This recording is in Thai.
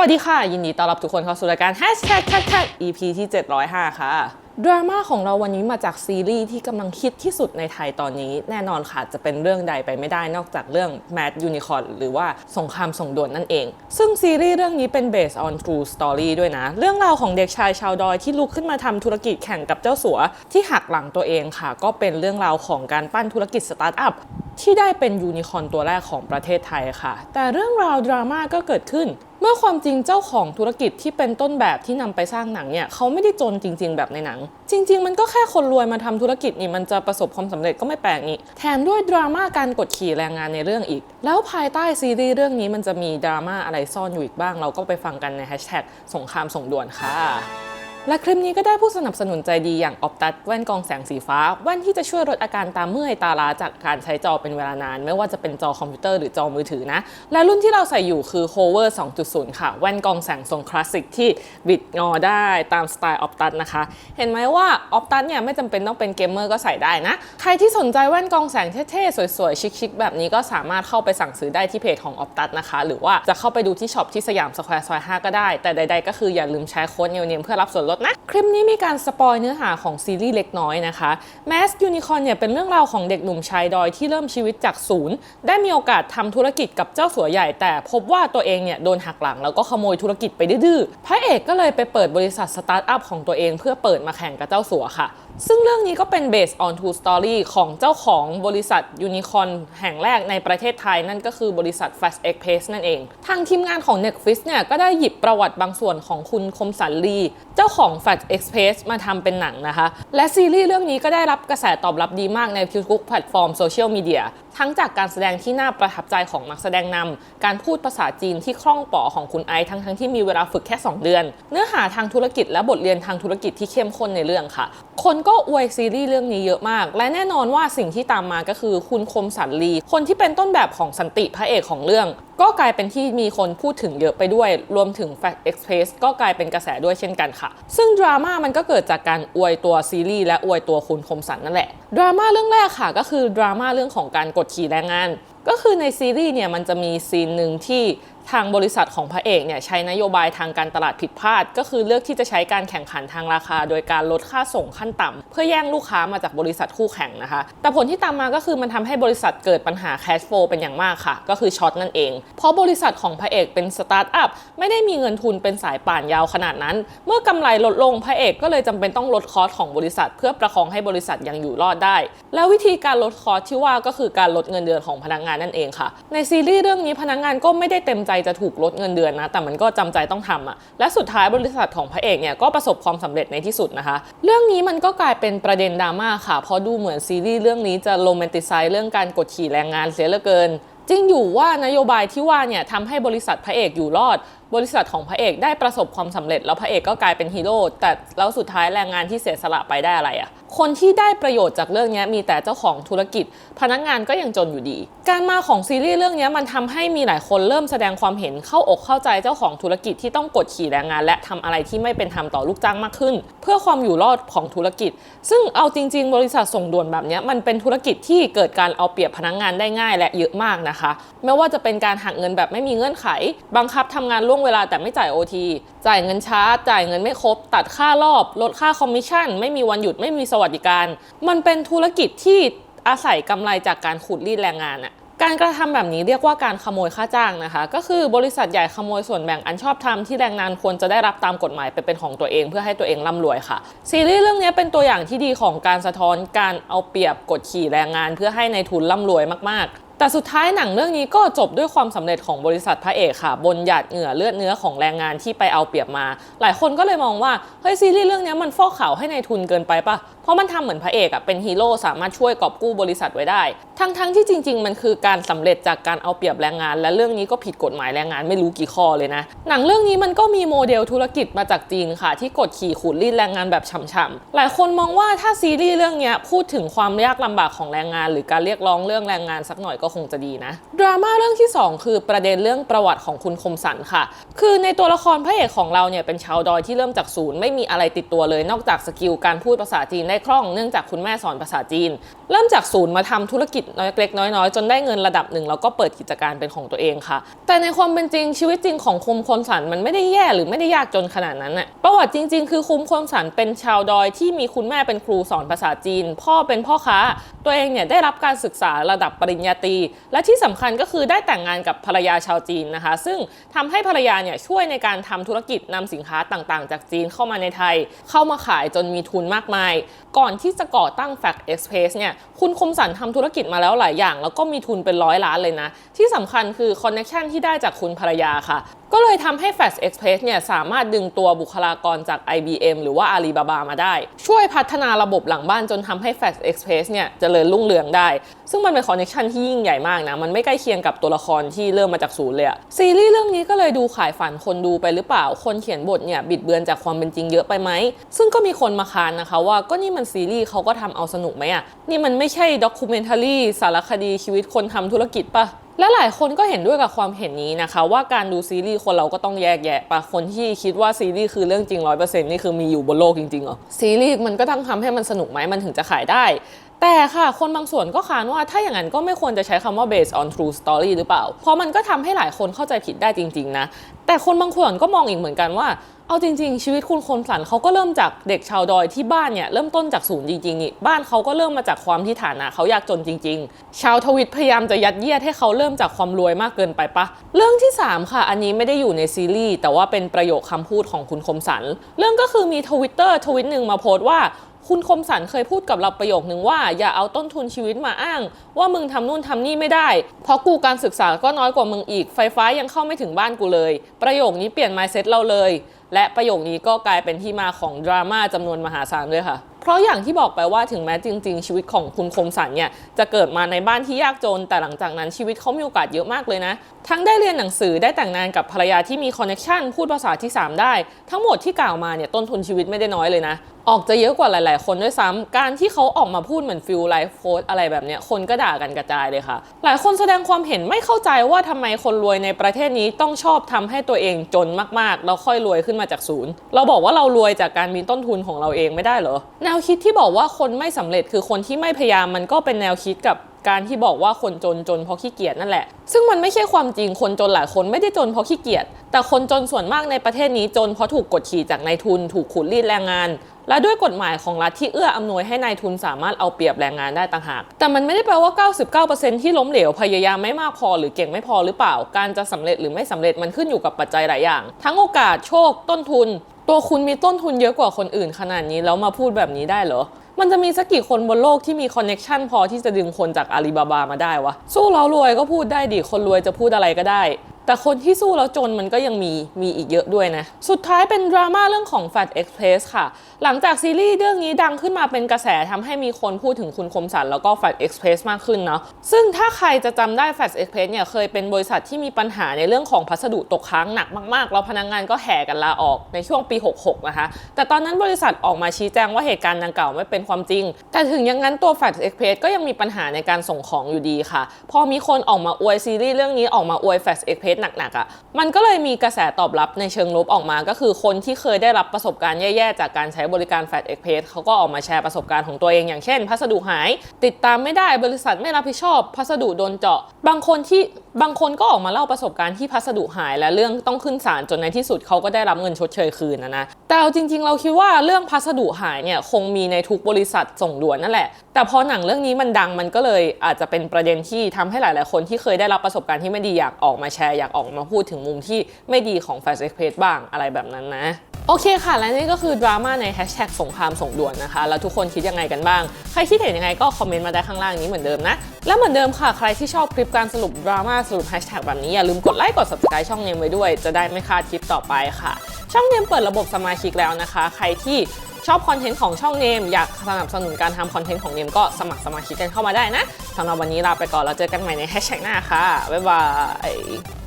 วัสดีค่ะ ยินดีต้อนรับทุกคนเข้าสู่รายการ Hashtag Tag Tag EP ที่ 705 ค่ะ ดราม่าของเราวันนี้มาจากซีรีส์ที่กำลังฮิตที่สุดในไทยตอนนี้ แน่นอนค่ะ จะเป็นเรื่องใดไปไม่ได้นอกจากเรื่อง Mad Unicorn หรือว่าสงครามส่งด่วนนั่นเอง ซึ่งซีรีส์เรื่องนี้เป็น based on true story ด้วยนะ เรื่องราวของเด็กชายชาวดอยที่ลุกขึ้นมาทำธุรกิจแข่งกับเจ้าสัวที่หักหลังตัวเองค่ะ ก็เป็นเรื่องราวของการปั้นธุรกิจสตาร์ทอัพ ที่ได้เป็นยูนิคอร์นตัวแรกของประเทศไทยค่ะ แต่เรื่องราวดราม่าก็เกิดขึ้น เมื่อความจริงเจ้าของธุรกิจที่เป็นต้นแบบที่นำไปสร้างหนังเนี่ยเขาไม่ได้จนจริง ๆ แบบในหนัง จริง ๆ มันก็แค่คนรวยมาทำธุรกิจนี่มันจะประสบความสำเร็จก็ไม่แปลกนี่แถมด้วยดราม่าการกดขี่แรงงานในเรื่องอีก แล้วภายใต้ซีรีส์เรื่องนี้มันจะมีดราม่าอะไรซ่อนอยู่อีกบ้าง เราก็ไปฟังกันในแฮชแท็กสงครามส่งด่วนค่ะ และคลิปนี้ก็ได้ผู้สนับสนุนใจดีอย่างออ t ตัดแว่นกองแสงสีฟ้า แว่นที่จะช่วยลดอาการตาเมื่อยตาล้าจากการใช้จอเป็นเวลานาน ไม่ว่าจะเป็นจอคอมพิวเตอร์หรือจอมือถือนะ และรุ่นที่เราใส่อยู่คือ Hover 2.0 ค่ะ แว่นกองแสงทรงคลาสสิกที่บิดงอได้ตามสไตล์ออ t ตัดนะคะ เห็นไหมว่าออ t ตัดเนี่ยไม่จำเป็นต้องเป็นเกมเมอร์ก็ใส่ได้นะ ใครที่สนใจแว่นกองแสงเท่ๆสวยๆชิคๆแบบนี้ก็สามารถเข้าไปสั่งซื้อได้ที่เพจของออ t ตัดนะคะหรือว่าจะเข้าไปดูที่ช็อปที่สยามสแควร์ซอย5ก็ได้แต่ใดๆก็คืออย่าลืมใช้โค้ดเนียมเพื่อรับส่วนลดนะ คลิปนี้มีการสปอยเนื้อหาของซีรีส์เล็กน้อยนะคะ Mass Unicorn เนี่ยเป็นเรื่องราวของเด็กหนุ่มชายดอยที่เริ่มชีวิตจากศูนย์ ได้มีโอกาสทำธุรกิจกับเจ้าสัวใหญ่ แต่พบว่าตัวเองเนี่ยโดนหักหลังแล้วก็ขโมยธุรกิจไปดื้อพระเอกก็เลยไปเปิดบริษัทสตาร์ทอัพของตัวเอง เพื่อเปิดมาแข่งกับเจ้าสัวค่ะซึ่งเรื่องนี้ก็เป็น based on true story ของเจ้าของบริษัทยูนิคอ n แห่งแรกในประเทศไทย นั่นก็คือบริษัท Fast Express นั่นเอง ทางทีมงานของ Netflix เนี่ยก็ได้หยิบประวัติบางส่วนของคุณคมสันลี เจ้าของ Fast Express มาทำเป็นหนังนะคะ และซีรีส์เรื่องนี้ก็ได้รับกระแสตอบรับดีมากในทุกแพลตฟอร์มโซเชียลมีเดียทั้งจากการแสดงที่น่าประทับใจของนักแสดงนำการพูดภาษาจีนที่คล่องปอของคุณไอซ์ทั้งทั้งที่มีเวลาฝึกแค่ 2 เดือน เนื้อหาทางธุรกิจและบทเรียนทางธุรกิจที่เข้มข้นในเรื่องค่ะ คนก็อวยซีรีส์เรื่องนี้เยอะมาก และแน่นอนว่าสิ่งที่ตามมาก็คือคุณคมสันลี คนที่เป็นต้นแบบของสันติพระเอกของเรื่องก็กลายเป็นที่มีคนพูดถึงเยอะไปด้วย รวมถึง Fact Express ก็กลายเป็นกระแสด้วยเช่นกันค่ะ ซึ่งดราม่ามันก็เกิดจากการอวยตัวซีรีส์และอวยตัวคุณคมสันนั่นแหละ ดราม่าเรื่องแรกค่ะ ก็คือดราม่าเรื่องของการกดขี่แรงงาน ก็คือในซีรีส์เนี่ยมันจะมีซีนหนึ่งที่ทางบริษัทของพระเอกเนี่ยใช้นโยบายทางการตลาดผิดพลาด ก็คือเลือกที่จะใช้การแข่งขันทางราคา โดยการลดค่าส่งขั้นต่ำเพื่อแย่งลูกค้ามาจากบริษัทคู่แข่งนะคะ แต่ผลที่ตามมาก็คือมันทำให้บริษัทเกิดปัญหาแคชโฟลเป็นอย่างมากค่ะ ก็คือช็อตนั่นเองเพราะบริษัทของพระเอกเป็นสตาร์ทอัพไม่ได้มีเงินทุนเป็นสายป่านยาวขนาดนั้น เมื่อกำไรลดลงพระเอกก็เลยจำเป็นต้องลดคอสของบริษัท เพื่อประคองให้บริษัทยังอยู่รอดได้ แล้ววิธีการลดคอสที่ว่าก็คือการลดเงินเดือนของพนักงานนั่นเองค่ะ ในซีรีส์เรื่องนี้พนักงานก็ไม่ได้เต็มใจจะถูกลดเงินเดือนนะ แต่มันก็จำใจต้องทำอะและสุดท้ายบริษัทของพระเอกเนี่ยก็ประสบความสำเร็จในที่สุดนะคะ เรื่องนี้มันก็กลายเป็นประเด็นดราม่าค่ะ เพราะดูเหมือนซีรีส์เรื่องนี้จะโรแมนติไซส์เรื่องการกดขี่แรงงานเสียเหลือเกิน จริงอยู่ว่านโยบายที่ว่าเนี่ยทำให้บริษัทพระเอกอยู่รอด บริษัทของพระเอกได้ประสบความสำเร็จ แล้วพระเอกก็กลายเป็นฮีโร่แต่แล้วสุดท้ายแรงงานที่เสียสละไปได้อะไรอะคนที่ได้ประโยชน์จากเรื่องนี้มีแต่เจ้าของธุรกิจ พนักงานก็ยังจนอยู่ดี การมาของซีรีส์เรื่องนี้มันทำให้มีหลายคนเริ่มแสดงความเห็นเข้าอกเข้าใจเจ้าของธุรกิจที่ต้องกดขี่แรงงาน และทำอะไรที่ไม่เป็นธรรมต่อลูกจ้างมากขึ้น เพื่อความอยู่รอดของธุรกิจ ซึ่งเอาจริง ๆ บริษัทส่งด่วนแบบนี้มันเป็นธุรกิจที่เกิดการเอาเปรียบพนักงานได้ง่าย และเยอะมากนะคะ ไม่ว่าจะเป็นการหักเงินแบบไม่มีเงื่อนไข บังคับทำงานล่วงเวลาแต่ไม่จ่าย OT จ่ายเงินช้า จ่ายเงินไม่ครบ ตัดค่ารอบ ลดค่าคอมมิชชั่น ไม่มีวันหยุดไม่มีสวัสดิการ มันเป็นธุรกิจที่อาศัยกำไรจากการขูดรีดแรงงานอะการกระทำแบบนี้เรียกว่าการขโมยค่าจ้างนะคะ ก็คือบริษัทใหญ่ขโมยส่วนแบ่งอันชอบธรรมที่แรงงานควรจะได้รับตามกฎหมายไปเป็นของตัวเองเพื่อให้ตัวเองร่ำรวยค่ะ ซีรีส์เรื่องนี้เป็นตัวอย่างที่ดีของการสะท้อนการเอาเปรียบกดขี่แรงงาน เพื่อให้ในทุนร่ำรวยมากๆ แต่สุดท้ายหนังเรื่องนี้ก็จบด้วยความสำเร็จของบริษัทพระเอกค่ะ บนหยาดเหงื่อเลือดเนื้อของแรงงานที่ไปเอาเปรียบมา หลายคนก็เลยมองว่าเฮ้ยซีรีส์เรื่องนี้มันฟอกขาวให้ในทุนเกินไปปะ เพราะมันทำเหมือนพระเอกอะเป็นฮีโร่สามารถช่วยกอบกู้บริษัทไว้ได้ ทั้งๆที่จริง ๆ มันคือการสำเร็จจากการเอาเปรียบแรงงาน และเรื่องนี้ก็ผิดกฎหมายแรงงานไม่รู้กี่ข้อเลยนะ หนังเรื่องนี้มันก็มีโมเดลธุรกิจมาจากจีนค่ะ ที่กดขี่ขูดรีดแรงงานแบบช่ำๆหลายคนมองว่าถ้าซีรีส์เรื่องนี้พูดถึงความยากลำบากของแรงงาน หรือการเรียกร้องเรื่องแรงงานสักหน่อยก็คงจะดีนะดราม่าเรื่องที่ 2 คือประเด็นเรื่องประวัติของคุณคมสันค่ะ คือในตัวละครพระเอกของเราเนี่ยเป็นชาวดอยที่เริ่มจากศูนย์ไม่มีอะไรติดตัวเลย นอกจากสกิลการพูดภาษาจีนได้คล่องเนื่องจากคุณแม่สอนภาษาจีน เริ่มจากศูนย์มาทำธุรกิจน้อยเล็กๆน้อยๆ จนได้เงินระดับหนึ่งแล้วก็เปิดกิจการเป็นของตัวเองค่ะ แต่ในความเป็นจริงชีวิตจริงของคุมคมสันมันไม่ได้แย่หรือไม่ได้ยากจนขนาดนั้นน่ะประวัติจริง ๆ คือคุมคมสันเป็นชาวดอยที่มีคุณแม่เป็นครูสอนภาษาจีน พ่อเป็นพ่อค้า ตัวเองเนี่ยได้รับการศึกษาระดับปริญญาตรีและที่สำคัญก็คือได้แต่งงานกับภรรยาชาวจีนนะคะ ซึ่งทำให้ภรรยาเนี่ยช่วยในการทำธุรกิจนำสินค้าต่างๆ จากจีนเข้ามาในไทย เข้ามาขายจนมีทุนมากมาย ก่อนที่จะก่อตั้ง Fact Express เนี่ยคุณคมสันทำธุรกิจมาแล้วหลายอย่าง แล้วก็มีทุนเป็นร้อยล้านเลยนะ ที่สำคัญคือคอนเน็ชันที่ได้จากคุณภรรยาค่ะ ก็เลยทำให้ Fast Express เนี่ยสามารถดึงตัวบุคลากรจาก IBM หรือว่า Alibaba มาได้ ช่วยพัฒนาระบบหลังบ้านจนทำให้ Fast Express เนี่ยเจริญรุ่งเรืองได้ ซึ่งมันเป็นคอนเน c t ชันที่ยิ่งใหญ่มากนะ มันไม่ใกล้เคียงกับตัวละครที่เริ่มมาจากศูนย์เลยอะซีรีส์เรื่องนี้ก็เลยดูขายฝันคนดูไปหรือเปล่า คนเขียนบทเนี่ยบิดเบือนจากความเป็นจริงเยอะไปไหม ซึ่งก็มีคนมาค้านนะคะว่าก็นี่มันซีรีส์เขาก็ทำเอาสนุกไหมอะนี่มันไม่ใช่ด็อกิเมนทารีสารคดีชีวิตคนทำธุรกิจปะ และหลายคนก็เห็นด้วยกับความเห็นนี้นะคะ ว่าการดูซีรีส์คนเราก็ต้องแยกแยะปะคนที่คิดว่าซีรีส์คือเรื่องจริงร้อยเปอร์เซ็นต์นี่คือมีอยู่บนโลกจริงๆเหรอซีรีส์มันก็ต้องทำให้มันสนุกไหมมันถึงจะขายได้ แต่ค่ะ คนบางส่วนก็ค้านว่าถ้าอย่างนั้นก็ไม่ควรจะใช้คำว่า based on true story หรือเปล่า เพราะมันก็ทำให้หลายคนเข้าใจผิดได้จริง ๆ นะ แต่คนบางส่วนก็มองอีกเหมือนกันว่าเอาจริง ๆ ชีวิตคุณคมสันเขาก็เริ่มจากเด็กชาวดอยที่บ้านเนี่ยเริ่มต้นจากศูนย์จริงๆนี่บ้านเขาก็เริ่มมาจากความที่ฐานะเขายากจนจริง ๆ ชาวทวิตพยายามจะยัดเยียดให้เขาเริ่มจากความรวยมากเกินไปปะเรื่องที่ 3 ค่ะ อันนี้ไม่ได้อยู่ในซีรีส์แต่ว่าเป็นประโยคคำพูดของคุณคมสัน เรื่องก็คือมีทวิตเตอร์ทวิตหนึ่งมาโพสต์ว่า คุณคมสันเคยพูดกับเราประโยคนึงว่า อย่าเอาต้นทุนชีวิตมาอ้าง ว่ามึงทำนู่นทำนี่ไม่ได้ เพราะกูการศึกษาก็น้อยกว่ามึงอีก ไฟฟ้ายังเข้าไม่ถึงบ้านกูเลย ประโยคนี้เปลี่ยน mindset เราเลย และประโยคนี้ก็กลายเป็นที่มาของดราม่าจำนวนมหาศาลด้วยค่ะเพราะอย่างที่บอกไปว่าถึงแม้จริง ๆ ชีวิตของคุณคมสันเนี่ยจะเกิดมาในบ้านที่ยากจน แต่หลังจากนั้นชีวิตเขามีโอกาสเยอะมากเลยนะ ทั้งได้เรียนหนังสือได้แต่งงานกับภรรยาที่มีคอนเน c t ชันพูดภาษาที่ 3 ได้ ทั้งหมดที่กล่าวมาเนี่ยต้นทุนชีวิตไม่ได้น้อยเลยนะ ออกจะเยอะกว่าหลาย ๆ คนด้วยซ้ำการที่เขาออกมาพูดเหมือนฟิลไลฟ์โค้ดอะไรแบบเนี้ยคนก็ด่ากันกระจายเลยค่ะ หลายคนแสดงความเห็นไม่เข้าใจว่าทำไมคนรวยในประเทศนี้ต้องชอบทำให้ตัวเองจนมาก ๆ แล้วค่อยรวยขึ้นมาจากศูนย์ เราบอกว่าเรารวยจากการมีต้นทุนของเราเองไม่ได้เหรอ แนวคิดที่บอกว่าคนไม่สำเร็จคือคนที่ไม่พยายามมันก็เป็นแนวคิดกับการที่บอกว่าคนจนจนเพราะขี้เกียจนั่นแหละ ซึ่งมันไม่ใช่ความจริงคนจนหลายคนไม่ได้จนเพราะขี้เกียจแต่คนจนส่วนมากในประเทศนี้จนเพราะถูกกดขี่จากนายทุน ถูกขูดรีดแรงงาน และด้วยกฎหมายของรัฐที่เอื้ออำนวยให้นายทุนสามารถเอาเปรียบแรงงานได้ต่างหาก แต่มันไม่ได้แปลว่า 99%ที่ล้มเหลวพยายามไม่มากพอหรือเก่งไม่พอหรือเปล่า การจะสำเร็จหรือไม่สำเร็จมันขึ้นอยู่กับปัจจัยหลายอย่าง ทั้งโอกาสโชค ต้นทุน ตัวคุณมีต้นทุนเยอะกว่าคนอื่นขนาดนี้แล้วมาพูดแบบนี้ได้เหรอมันจะมีสักกี่คนบนโลกที่มีคอนเน็ชันพอที่จะดึงคนจากอาลีบาบามาได้วะ สู้เรารวยก็พูดได้ดิ คนรวยจะพูดอะไรก็ได้ แต่คนที่สู้แล้วจนมันก็ยังมีมีอีกเยอะด้วยนะ สุดท้ายเป็นดราม่าเรื่องของ Fat Express ค่ะ หลังจากซีรีส์เรื่องนี้ดังขึ้นมาเป็นกระแสทำให้มีคนพูดถึงคุณคมสันแล้วก็ Fat Express มากขึ้นเนาะซึ่งถ้าใครจะจำได้ Fat Express เนี่ยเคยเป็นบริษัทที่มีปัญหาในเรื่องของพัสดุตกค้างหนักมากๆ แล้วพนักงงานก็แห่กันลาออกในช่วงปี 66 นะคะ แต่ตอนนั้นบริษัทออกมาชี้แจงว่าเหตุการณ์ดังกล่าวไม่เป็นความจริง แต่ถึงอย่างนั้นตัว Fat Express ก็ยังมีปัญหาในการส่งของอยู่ดีค่ะ พอมีคนออกมาอวยซีรีส์เรื่องนี้ออกมาอวย Fat Express หนักๆอะ่ะมันก็เลยมีกระแสตอบรับในเชิงลบออกมาก็คือคนที่เคยได้รับประสบการณ์แย่ๆ จากการใช้บริการ Fat Express เขาก็ออกมาแชร์ประสบการณ์ของตัวเองอย่างเช่น พัสดุหาย ติดตามไม่ได้บริษัทไม่รับผิดชอบ พัสดุโดนเจาะ บางคนที่ บางคนก็ออกมาเล่าประสบการณ์ที่พัสดุหาย และเรื่องต้องขึ้นศาลจนในที่สุดเขาก็ได้รับเงินชดเชยคืนนะนะแต่เอาจริง ๆ เราคิดว่าเรื่องพัสดุหายเนี่ยคงมีในทุกบริษัทส่งด่วนนั่นแหละ แต่พอหนังเรื่องนี้มันดังมันก็เลยอาจจะเป็นประเด็นที่ทำให้หลาย ๆ คนที่เคยได้รับประสบการณ์ที่ไม่ดีอยากออกมาแชร์อยากออกมาพูดถึงมุมที่ไม่ดีของ Fast Express บ้างอะไรแบบนั้นนะ โอเคค่ะ และนี่ก็คือดราม่าในแฮชแท็กสงครามส่งด่วนนะคะ แล้วทุกคนคิดยังไงกันบ้าง ใครคิดเห็นยังไงก็คอมเมนต์มาได้ข้างล่างนี้เหมือนเดิมนะ และเหมือนเดิมค่ะ ใครที่ชอบคลิปการสรุปดราม่าสรุปแฮชแท็กแบบนี้ อย่าลืมกดไลค์กด subscribe ช่องเนมไว้ด้วย จะได้ไม่พลาดคลิปต่อไปค่ะ ช่องเนมเปิดระบบสมาชิกแล้วนะคะ ใครที่ชอบคอนเทนต์ของช่องเนมอยากสนับสนุนการทำคอนเทนต์ของเนมก็สมัครสมาชิกกันเข้ามาได้นะสำหรับวันนี้ลาไปก่อนแล้วเจอกันใหม่ในแฮชแท็กหน้าค่ะบ๊ายบาย